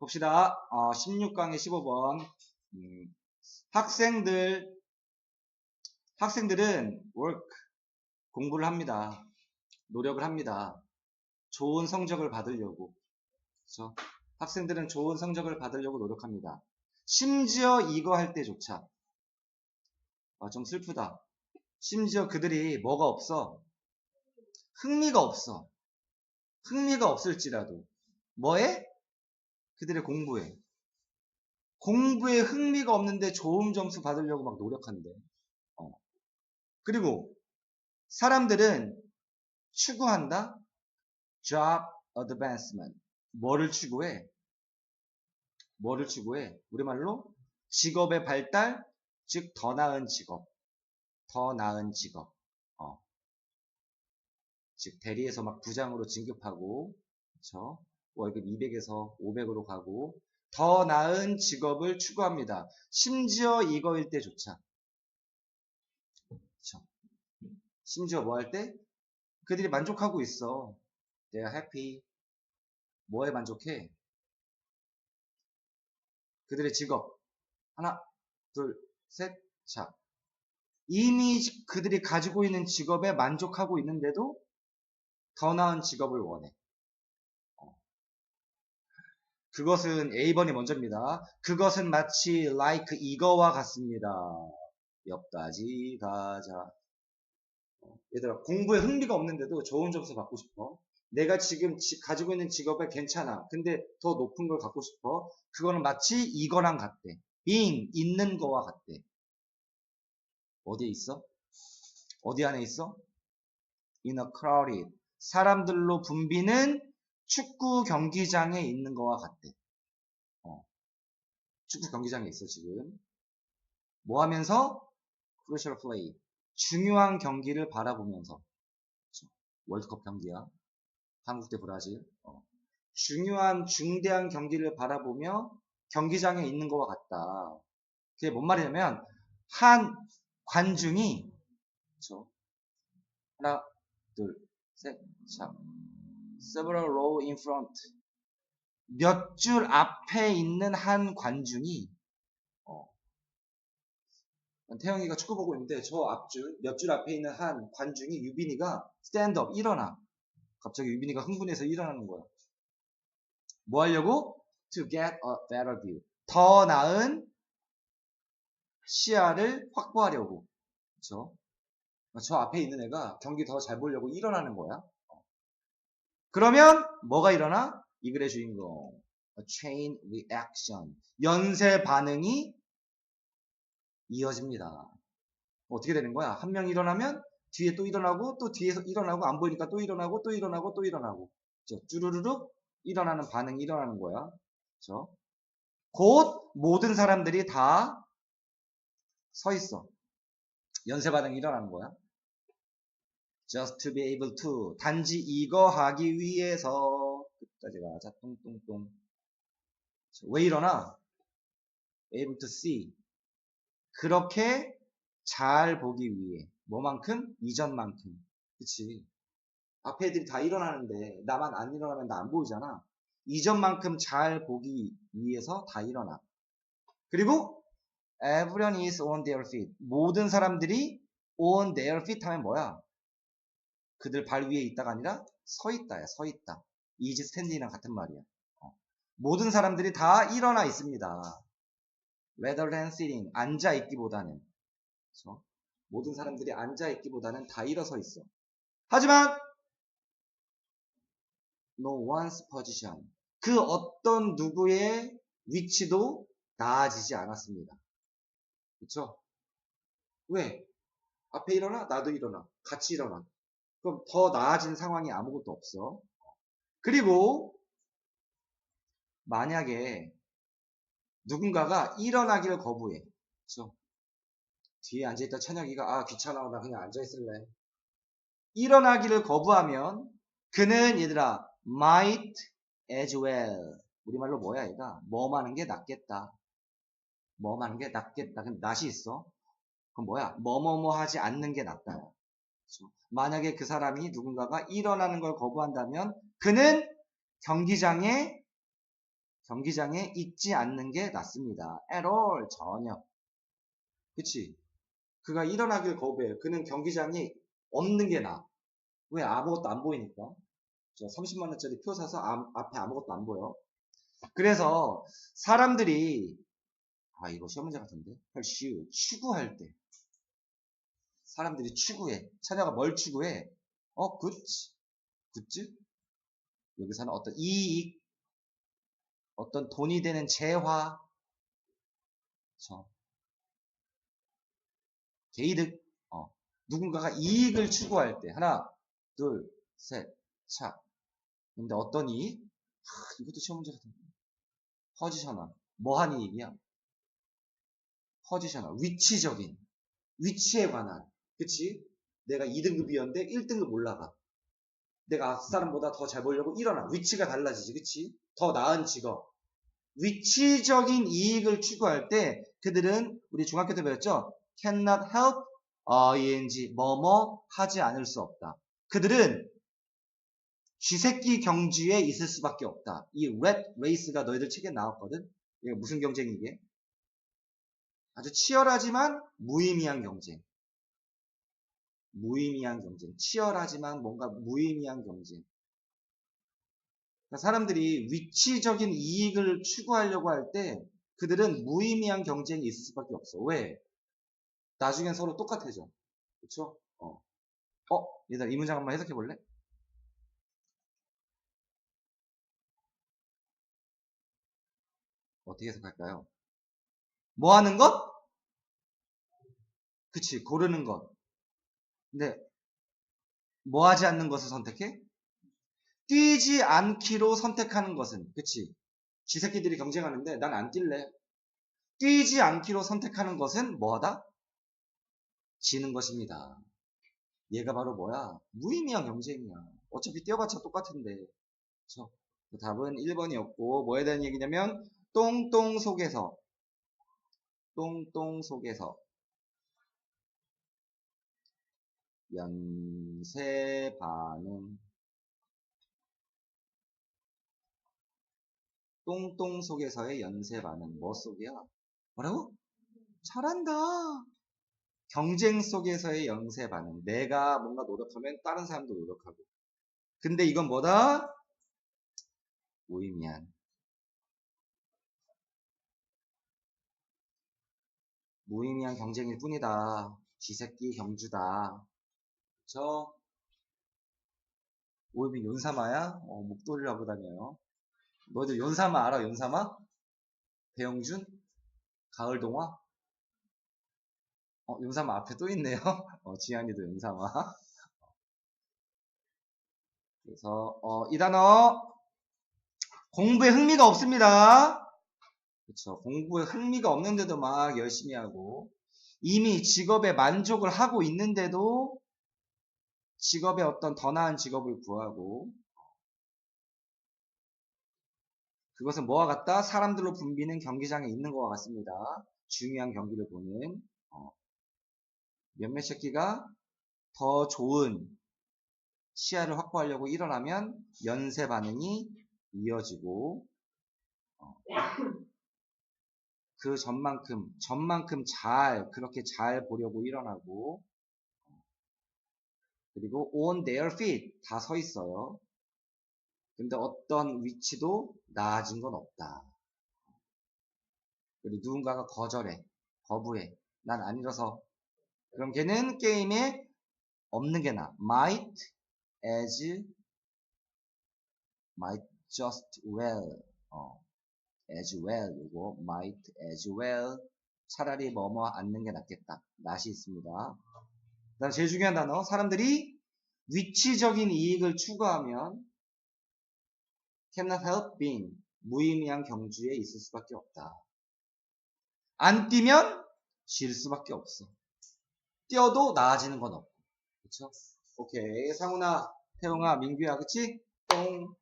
봅시다. 어, 16강의 15번. 음, 학생들, 학생들은 work, 공부를 합니다. 노력을 합니다. 좋은 성적을 받으려고. 그렇죠? 학생들은 좋은 성적을 받으려고 노력합니다. 심지어 이거 할 때조차. 아, 좀 슬프다. 심지어 그들이 뭐가 없어? 흥미가 없어. 흥미가 없을지라도. 뭐에? 그들의 공부에. 공부에 흥미가 없는데 좋은 점수 받으려고 막 노력한대. 어. 그리고 사람들은 추구한다? job advancement. 뭐를 추구해? 뭐를 추구해? 우리말로 직업의 발달, 즉 더 나은 직업. 더 나은 직업. 어. 즉 대리에서 막 부장으로 진급하고 그렇죠? 월급 200에서 500으로 가고 더 나은 직업을 추구합니다. 심지어 이거일 때조차. 그렇죠? 심지어 뭐 할 때? 그들이 만족하고 있어. Are happy. 뭐에 만족해? 그들의 직업. 하나, 둘, 셋, 자. 이미 그들이 가지고 있는 직업에 만족하고 있는데도 더 나은 직업을 원해. 어. 그것은 A번이 먼저입니다. 그것은 마치 like 이거와 같습니다. 옆까지 가자. 어, 얘들아 공부에 흥미가 없는데도 좋은 점수 받고 싶어. 내가 지금 지- 가지고 있는 직업에 괜찮아. 근데 더 높은 걸 갖고 싶어. 그거는 마치 이거랑 같대. being 있는 거와 같대. 어디에 있어? 어디 안에 있어? in a crowded 사람들로 붐비는 축구 경기장에 있는 거와 같대. 어. 축구 경기장에 있어 지금. 뭐 하면서? crucial play. 중요한 경기를 바라보면서. 월드컵 경기야. 한국 대 브라질. 어. 중요한 중대한 경기를 바라보며 경기장에 있는 거와 같다. 그게 뭔 말이냐면 한 관중이 그쵸. 하나, 둘, 셋, 자, several row in front. 몇 줄 앞에 있는 한 관중이, 어, 태영이가 축구 보고 있는데 저 앞줄, 몇 줄 앞에 있는 한 관중이 유빈이가 up, 일어나. 갑자기 유빈이가 흥분해서 일어나는 거야. 뭐 하려고? To get a better view. 더 나은 시야를 확보하려고. 그쵸? 저 앞에 있는 애가 경기 더 잘 보려고 일어나는 거야. 어. 그러면 뭐가 일어나? 이 글의 주인공. A chain reaction. 연쇄 반응이 이어집니다. 어떻게 되는 거야? 한 명 일어나면 뒤에 또 일어나고 또 뒤에서 일어나고 안 보이니까 또 일어나고 또 일어나고 또 일어나고. 그쵸? 쭈루루룩 일어나는 반응이 일어나는 거야. 그쵸? 곧 모든 사람들이 다 서 있어. 연쇄 반응이 일어나는 거야. Just to be able to. 단지 이거 하기 위해서. 끝까지 가자. 똥똥똥 왜 일어나? able to see. 그렇게 잘 보기 위해. 뭐만큼? 이전만큼. 그치? 앞에 애들이 다 일어나는데 나만 안 일어나면 나 안 보이잖아. 이전만큼 잘 보기 위해서 다 일어나. 그리고 everyone is on their feet. 모든 사람들이 on their feet 하면 뭐야? 그들 발 위에 있다가 아니라 서 있다야, 서 있다. is standing이랑 같은 말이야. 어. 모든 사람들이 다 일어나 있습니다. rather 앉아 있기보다는. 그쵸? 모든 사람들이 앉아 있기보다는 다 일어서 있어. 하지만 no one's position. 그 어떤 누구의 위치도 나아지지 않았습니다. 그쵸? 왜? 앞에 일어나? 나도 일어나. 같이 일어나. 그럼 더 나아진 상황이 아무것도 없어. 그리고 만약에 누군가가 일어나기를 거부해. 그쵸? 뒤에 앉아있다 찬혁이가 아 귀찮아 나 그냥 앉아있을래. 일어나기를 거부하면 그는 얘들아 might as well 우리말로 뭐야 얘가 뭐 하는 게 낫겠다. 뭐 하는 게 낫겠다. 근데 낫이 있어. 그럼 뭐야? 뭐뭐뭐 하지 않는 게 낫다. 만약에 그 사람이 누군가가 일어나는 걸 거부한다면 그는 경기장에 경기장에 있지 않는 게 낫습니다. at all 전혀. 그치? 그가 일어나길 거부해요. 그는 경기장에 없는 게 나아. 왜 아무것도 안 보이니까. 저 30만 원짜리 표 사서 암- 앞에 아무것도 안 보여. 그래서 사람들이 아 이거 시험 문제 같은데 헐슈 추구할 때 사람들이 추구해. 차녀가 뭘 추구해? 어 굿즈 굿즈 여기서는 어떤 이익 어떤 돈이 되는 재화. 저 게이득. 어 누군가가 이익을 추구할 때. 하나 둘 셋 차. 근데 어떤 이익? 하, 이것도 시험 문제 같은데 퍼지셔널 뭐한 이익이야? 퍼지셔널 위치적인. 위치에 관한 그치 내가 2등급이었는데 1등급 올라가 내가 앞사람보다 더 잘 보려고 일어나 위치가 달라지지 그치 더 나은 직업 위치적인 이익을 추구할 때 그들은 우리 중학교 때 배웠죠 cannot help ing 뭐뭐 하지 않을 수 없다 그들은 쥐새끼 경주에 있을 수밖에 없다. 이랩 레이스가 너희들 책에 나왔거든. 이게 무슨 경쟁이게? 아주 치열하지만 무의미한 경쟁. 무의미한 경쟁. 치열하지만 뭔가 무의미한 경쟁. 그러니까 사람들이 위치적인 이익을 추구하려고 할 때 그들은 무의미한 경쟁이 있을 수밖에 없어. 왜? 나중엔 서로 똑같아져. 그쵸? 어. 어? 얘들아, 이 문장 한번 해석해 볼래? 어떻게 해석할까요? 뭐 하는 것? 그치, 고르는 것. 근데, 뭐 하지 않는 것을 선택해? 뛰지 않기로 선택하는 것은, 그치. 쥐새끼들이 경쟁하는데 난 안 뛸래. 뛰지 않기로 선택하는 것은 뭐하다? 지는 것입니다. 얘가 바로 뭐야? 무의미한 경쟁이야. 어차피 뛰어봤자 똑같은데. 그쵸? 그 답은 1번이었고, 뭐에 대한 얘기냐면, 똥똥 속에서 똥똥 속에서 연쇄 반응 똥똥 속에서의 연쇄 반응 뭐 속이야? 뭐라고? 잘한다. 경쟁 속에서의 연쇄 반응. 내가 뭔가 노력하면 다른 사람도 노력하고. 근데 이건 뭐다? 무의미한. 무의미한 경쟁일 뿐이다. 쥐새끼 경주다. 저 오이빈 연사마야? 어, 목도리를 하고 다녀요. 너희들 연사마 알아? 연사마? 배영준? 가을동화? 어, 연사마 앞에 또 있네요. 어, 지한이도 연사마. 그래서 어, 이 단어 공부에 흥미가 없습니다. 그쵸. 공부에 흥미가 없는데도 막 열심히 하고, 이미 직업에 만족을 하고 있는데도 직업에 어떤 더 나은 직업을 구하고, 그것은 뭐와 같다? 사람들로 붐비는 경기장에 있는 것과 같습니다. 중요한 경기를 보는, 어, 몇몇 새끼가 더 좋은 시야를 확보하려고 일어나면 연쇄 반응이 이어지고, 어, 그 전만큼, 전만큼 잘, 그렇게 잘 보려고 일어나고, 그리고 on their feet, 다 서 있어요. 근데 어떤 위치도 나아진 건 없다. 그리고 누군가가 거절해, 거부해. 난 안 일어서. 그럼 걔는 게임에 없는 게 나. might as, might just well. 어. as well 요거 might as well 차라리 뭐뭐 않는 게 낫겠다 낫이 있습니다 그다음 제일 중요한 단어 사람들이 위치적인 이익을 추구하면 cannot help being 무의미한 경주에 있을 수밖에 없다. 안 뛰면 질 수밖에 없어. 뛰어도 나아지는 건 없고. 그쵸? 오케이. 상훈아 태용아 민규야 그치? 똥